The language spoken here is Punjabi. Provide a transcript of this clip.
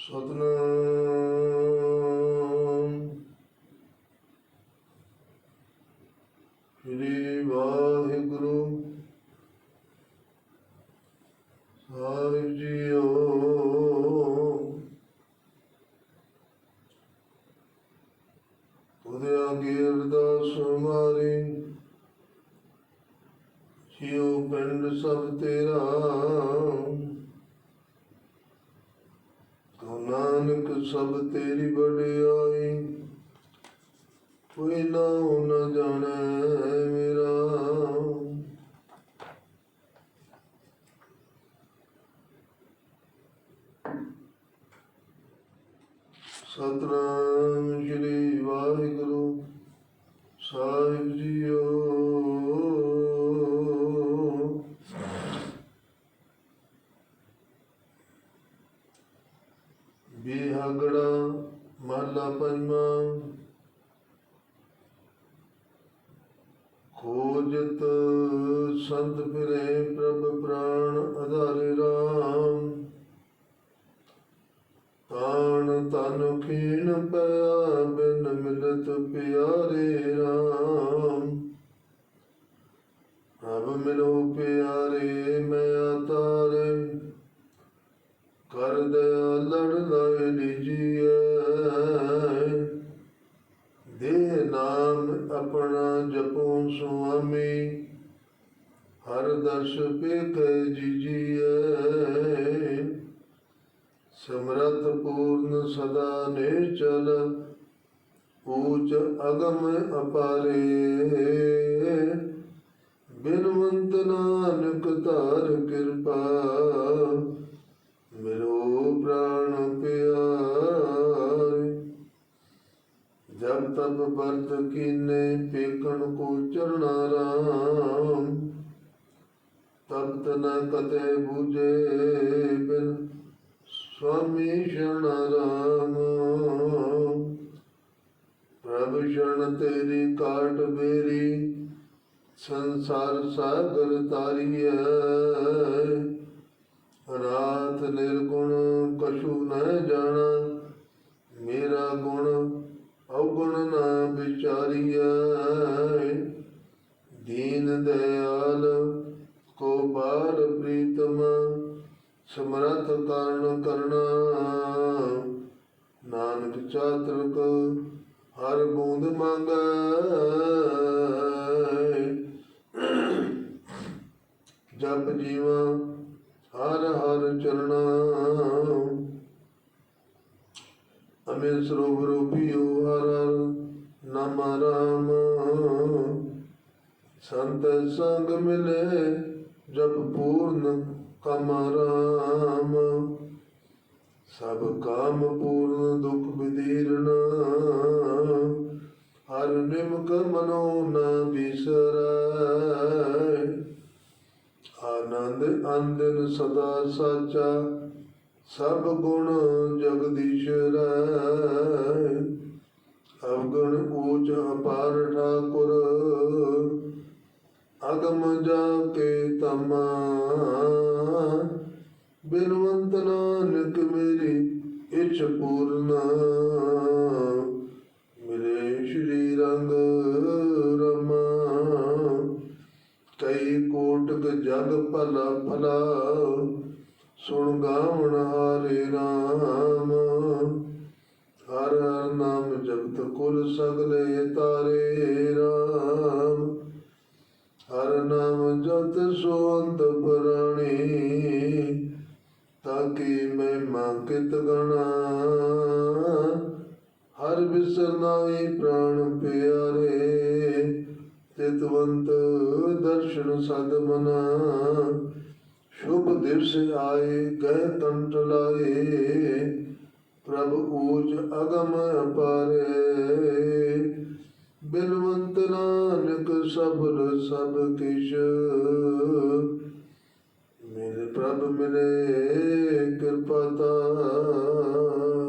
ਸਤਨਾਮ। ਸ੍ਰੀ ਵਾਹਿਗੁਰੂ ਸਾਹਿਬ ਜੀਓ। ਤੁਦੇ ਆਗੇ ਅਰਦਾਸ ਹਮਾਰੀ ਜਿਉ ਪਿੰਡ ਸਭ ਤੇਰਾ। ਨਾਨਕ ਸਭ ਤੇਰੀ ਵਡਿਆਈ। ਕੋਈ ਨਾ ਨ ਜਾਣੈ ਮੇਰਾ। ਸਤਨਾਮ ਸ੍ਰੀ ਵਾਹਿਗੁਰੂ ਸਾਹਿਬ ਜੀਓ। ਮਹਲਾ ਪੰਜਵਾਂ। ਖੋਜਤ ਸੰਤ ਫਿਰੇ ਪ੍ਰਭ ਪ੍ਰਾਣ ਆਧਾਰੇ ਰਾਮ। ਤਾਣ ਤਨ ਖੀਣ ਪਿਆ ਬਿਨ ਮਿਲਤ ਪਿਆਰੇ ਰਾਮ। ਪ੍ਰਭ ਮਿਲੋ ਪਿਆਰੇ ਦਰਸ਼ ਪੇਖੈ ਜੀਜੀਐ। ਸਮਰਥ ਪੂਰਨ ਸਦਾ ਨਿਰਚਲ ਊਚ ਅਗਮ ਅਪਾਰੇ। ਬਿਨਵੰਤ ਨਾਨਕ ਧਾਰ ਕਿਰਪਾ, ਮਿਲੋ ਪ੍ਰਾਣ ਪਿਆਰੇ। ਜਬ ਤਬ ਵਰਤ ਕੀਨੇ ਪੇਕਣ ਕੋ ਚਰਣਾ ਰਾਮ। ਤਬ ਤਨ ਕਤੇ ਬਿਨ ਸੁਆਮੀ ਸ਼ਰਨ ਰਾਮ ਪ੍ਰਭ ਸ਼ਰਨ ਤੇਰੀ ਕਾਟ ਬੇਰੀ, ਸੰਸਾਰ ਸਾਗਰ ਤਾਰੀਐ। ਰਾਤ ਨਿਰਗੁਣ ਕਛੂ ਨ ਜਾਣਾ, ਮੇਰਾ ਗੁਣ ਅਵਗੁਣ ਨਾ ਵਿਚਾਰੀਐ। ਦੀਨ ਦਇਆਲ ਕੋ ਪ੍ਰੀਤਮ, ਸਮਰਥ ਕਰਨ ਕਰਨਾ ਨਾਨਕ ਚਾਤਰਕ, ਹਰ ਬੂੰਦ ਮੰਗੈ। ਜਪ ਜੀਵਾ, ਹਰ ਹਰ ਚਰਣਾ। ਅਮਿਲ ਸਰੋਵਰ ਪੀਓ ਹਰ ਹਰ ਨਾਮ ਰਾਮ। ਸੰਤ ਸੰਗ ਮਿਲੇ ਜਪ ਪੂਰਨ ਕਮ ਰਾਮ। ਸਭ ਕਾਮ ਪੂਰਨ, ਦੁਖ ਵਿਦੀਰਣਾ ਹਰ ਨਿਮਕ ਮਨੋ ਨਾ ਬਿਸਰੈ। ਆਨੰਦ ਅੰਦਨ ਸਦਾ ਸਾਚਾ, ਸਭ ਗੁਣ ਜਗਦੀਸ਼ਰੈ। ਅਵਗੁਣ ਊਚ ਅਪਾਰ ਠਾਕੁਰ ਅਗਮ ਜਾ ਕੇ ਤਮਾ ਬਿਨਵੰਤ ਨਾਨਕ ਮੇਰੀ ਇਛ ਪੂਰਨਾ ਮੇਰੇ ਸ਼੍ਰੀ ਰੰਗ ਰਮਾ ਕਈ ਕੋਟਕ ਜਗ ਭਲਾ ਭਲਾ ਸੁਣ ਗਾਵਣ ਹਾਰੇ ਰਾਮ ਨਾਮ ਜਤ ਸੋ ਅੰਤ ਤਾਕੀ ਮੈਂ ਮਾਂਕਿਤ ਗਣਾ। ਹਰ ਬਿਸਰਨਾਈ ਪ੍ਰਾਣ ਪਿਆਰੇ, ਤਿਤਵੰਤ ਦਰਸ਼ਨ ਸਦ ਮਨਾ। ਸ਼ੁਭ ਦਿਵਸ ਆਏ ਗਏ ਕੰਟ ਲਾਏ, ਪ੍ਰਭ ਊਜ ਅਗਮ ਅਪਾਰੇ ਬਿਲਵੰਤ ਨਾਨਕ ਸਬਲ ਸਭ ਕਿਛ। ਮੇਰੇ ਪ੍ਰਭ ਮਿਲੇ ਕਿਰਪਾ ਤਾ।